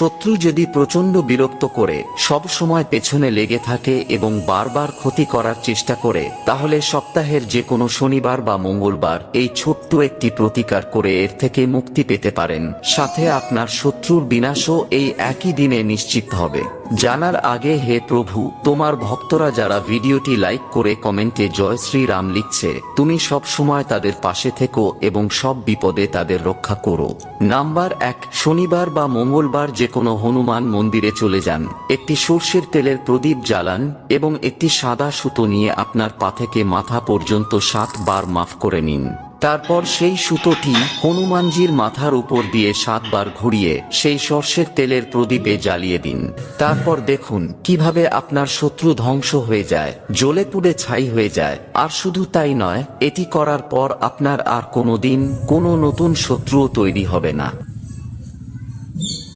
শত্রু যদি প্রচণ্ড বিরক্ত করে, সব সময় পেছনে লেগে থাকে এবং বারবার ক্ষতি করার চেষ্টা করে, তাহলে সপ্তাহের যে কোনো শনিবার বা মঙ্গলবার এই ছোট্ট একটি প্রতিকার করে এর থেকে মুক্তি পেতে পারেন। সাথে আপনার শত্রুর বিনাশও এই একই দিনে নিশ্চিত হবে। জানার আগে হে প্রভু, তোমার ভক্তরা যারা ভিডিওটি লাইক করে কমেন্টে জয় শ্রীরাম লিখছে, তুমি সব সময় তাদের পাশে থেকো এবং সব বিপদে তাদের রক্ষা করো। নাম্বার এক, শনিবার বা মঙ্গলবার যে কোনো হনুমান মন্দিরে চলে যান। একটি সর্ষের তেলের প্রদীপ জ্বালান এবং একটি সাদা সুতো নিয়ে আপনার পা থেকে মাথা পর্যন্ত সাত বার মাফ করে নিন। তারপর সেই সুতোটি হনুমানজির মাথার উপর দিয়ে সাতবার ঘুরিয়ে সেই সর্ষের তেলের প্রদীপে জ্বালিয়ে দিন। তারপর দেখুন কীভাবে আপনার শত্রু ধ্বংস হয়ে যায়, জ্বলে পুড়ে ছাই হয়ে যায়। আর শুধু তাই নয়, এটি করার পর আপনার আর কোনো দিন কোনো নতুন শত্রুও তৈরি হবে না।